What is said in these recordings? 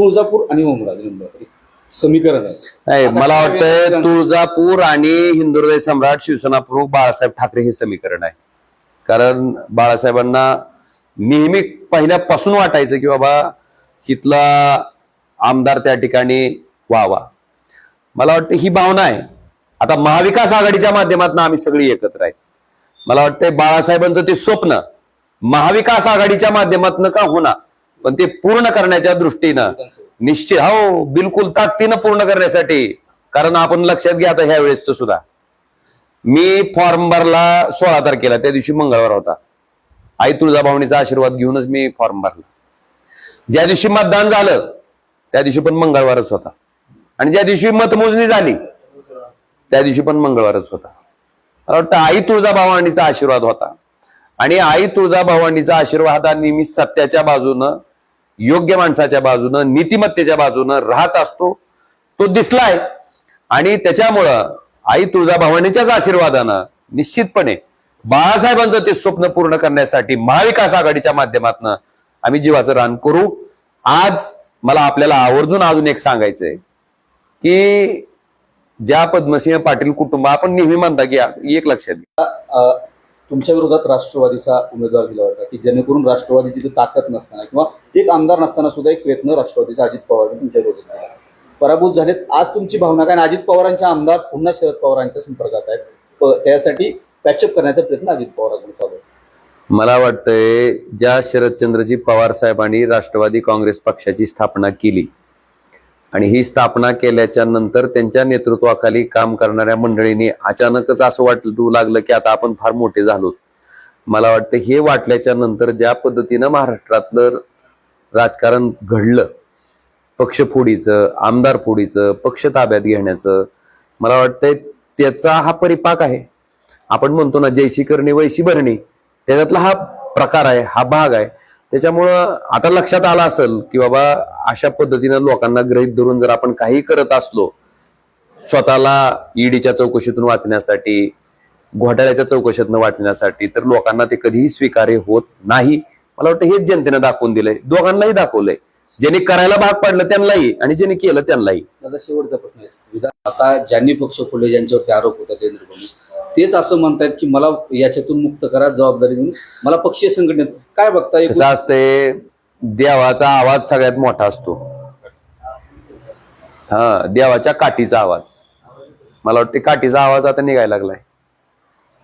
तुळजापूर आणि निंबाळकर समीकरण आहे. मला वाटतं तुळजापूर आणि हिंदुहृदय सम्राट शिवसेना प्रमुख बाळासाहेब ठाकरे हे समीकरण आहे. कारण बाळासाहेबांना नेहमी पहिल्यापासून वाटायचं की बाबा इथला आमदार त्या ठिकाणी व्हावा. मला वाटतं ही भावना आहे. आता महाविकास आघाडीच्या माध्यमातून आम्ही सगळी एकत्र आहे. मला वाटतंय बाळासाहेबांचं ते स्वप्न महाविकास आघाडीच्या माध्यमातून का होणार? पण ते पूर्ण करण्याच्या दृष्टीनं निश्चित हो बिलकुल ताकदीनं पूर्ण करण्यासाठी. कारण आपण लक्षात घ्या आता ह्या वेळेसच सुद्धा. मी फॉर्म भरला सोळा तारखेला त्या दिवशी मंगळवार होता. आई तुळजाभवानीचा आशीर्वाद घेऊनच मी फॉर्म भरला. ज्या दिवशी मतदान झालं त्या दिवशी पण मंगळवारच होता. आणि ज्या दिवशी मतमोजणी झाली त्या दिवशी पण मंगळवारच होता. मला वाटतं आई तुळजाभवानीचा आशीर्वाद होता. आणि आई तुळजाभवानीचा आशीर्वाद हा नेहमी सत्याच्या बाजूनं योग्य माणसाच्या बाजूनं नीतिमत्तेच्या बाजूनं राहत असतो. तो दिसलाय. आणि त्याच्यामुळं आई तुळजाभवानीच्याच आशीर्वादानं निश्चितपणे बाळासाहेबांचं ते स्वप्न पूर्ण करण्यासाठी महाविकास आघाडीच्या माध्यमातून आम्ही जीवाचं रान करू. आज मला आपल्याला आवर्जून अजून एक सांगायचंय की ज्या पद्मसिंह पाटील कुटुंब आपण नेहमी म्हणता की एक लक्षात घ्या. तुमच्या विरोधात राष्ट्रवादीचा उमेदवार दिला होता की जेणेकरून राष्ट्रवादीची तिथे ताकद नसताना किंवा एक आमदार नसताना सुद्धा एक प्रयत्न राष्ट्रवादीचा अजित पवारने तुमच्या विरोधात केला. पराभूत झालेत. आज तुमची भावना काय? आणि अजित पवारांचे आमदार पुन्हा शरद पवारांच्या संपर्कात आहेत. प- त्यासाठी पॅचअप करण्याचा प्रयत्न अजित पवारांकडून चालू आहे. मला वाटतंय ज्या शरदचंद्रजी पवार साहेबांनी राष्ट्रवादी काँग्रेस पक्षाची स्थापना केली आणि ही स्थापना केल्याच्यानंतर त्यांच्या नेतृत्वाखाली काम करणाऱ्या मंडळींनी अचानकच असं वाटू लागलं की आता आपण फार मोठे झालो मला वाटतं हे वाटल्याच्या नंतर ज्या पद्धतीनं महाराष्ट्रातलं राजकारण घडलं पक्षफोडीचं आमदार फोडीचं पक्ष ताब्यात घेण्याचं मला वाटतंय त्याचा हा परिपाक आहे. आपण म्हणतो ना जैसी करणी वैसी भरणी त्याच्यातला हा प्रकार आहे हा भाग आहे. त्याच्यामुळं आता लक्षात आलं असेल की बाबा अशा पद्धतीनं लोकांना ग्रहित धरून जर आपण काही करत असलो स्वतःला ईडीच्या चौकशीतून वाचण्यासाठी घोटाळ्याच्या चौकशीतनं वाचण्यासाठी तर लोकांना ते कधीही स्वीकार्य होत नाही. मला वाटतं हेच जनतेनं दाखवून दिलंय. दोघांनाही दाखवलंय. ज्यांनी करायला भाग पाडलं त्यांनाही आणि ज्यांनी केलं त्यांनाही. शेवटचा प्रश्न आता ज्यांनी पक्ष फोडले ज्यांच्यावरती आरोप होता देवेंद्र फडणवीस तेच असं म्हणतायत की मला याच्यातून मुक्त करा जबाबदारी देऊन मला पक्षीय संघटनेत काय बघता एकूण- कसं असतंय देवाचा आवाज सगळ्यात मोठा असतो. हा देवाच्या काठीचा आवाज. मला वाटते काठीचा आवाज आता निघायला लागलाय.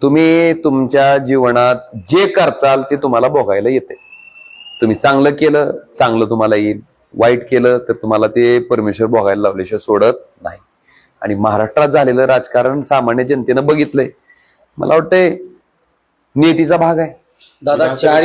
तुम्ही तुमच्या जीवनात जे करचाल ते तुम्हाला भोगायला येते तुम्ही चांगलं केलं चांगलं तुम्हाला येईल. वाईट केलं तर तुम्हाला ते परमेश्वर भोगायला लावल्याशिवाय सोडत नाही. आणि महाराष्ट्रात झालेलं राजकारण सामान्य जनतेनं बघितलंय. मला वाटतंय नियतीचा भाग आहे. दादा चार